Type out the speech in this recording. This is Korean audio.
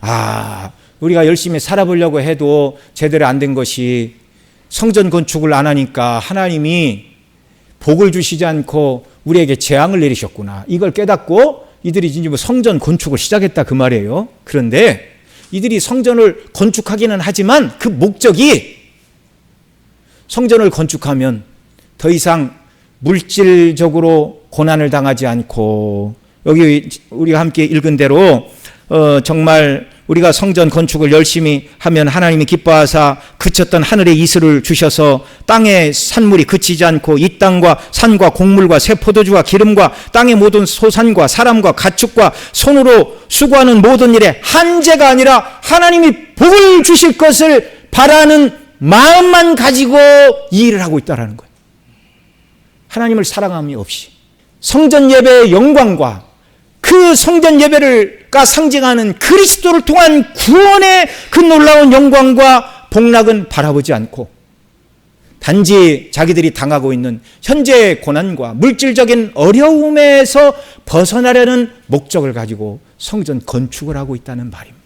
아, 우리가 열심히 살아보려고 해도 제대로 안 된 것이 성전 건축을 안 하니까 하나님이 복을 주시지 않고 우리에게 재앙을 내리셨구나. 이걸 깨닫고 이들이 이제 뭐 성전 건축을 시작했다 그 말이에요. 그런데 이들이 성전을 건축하기는 하지만 그 목적이 성전을 건축하면 더 이상 물질적으로 고난을 당하지 않고 여기 우리가 함께 읽은 대로 어, 정말 우리가 성전 건축을 열심히 하면 하나님이 기뻐하사 그쳤던 하늘의 이슬을 주셔서 땅의 산물이 그치지 않고 이 땅과 산과 곡물과 새 포도주와 기름과 땅의 모든 소산과 사람과 가축과 손으로 수고하는 모든 일에 한재가 아니라 하나님이 복을 주실 것을 바라는 마음만 가지고 이 일을 하고 있다라는 거예요. 하나님을 사랑함이 없이 성전 예배의 영광과 그 성전 예배를가 상징하는 그리스도를 통한 구원의 그 놀라운 영광과 복락은 바라보지 않고 단지 자기들이 당하고 있는 현재의 고난과 물질적인 어려움에서 벗어나려는 목적을 가지고 성전 건축을 하고 있다는 말입니다.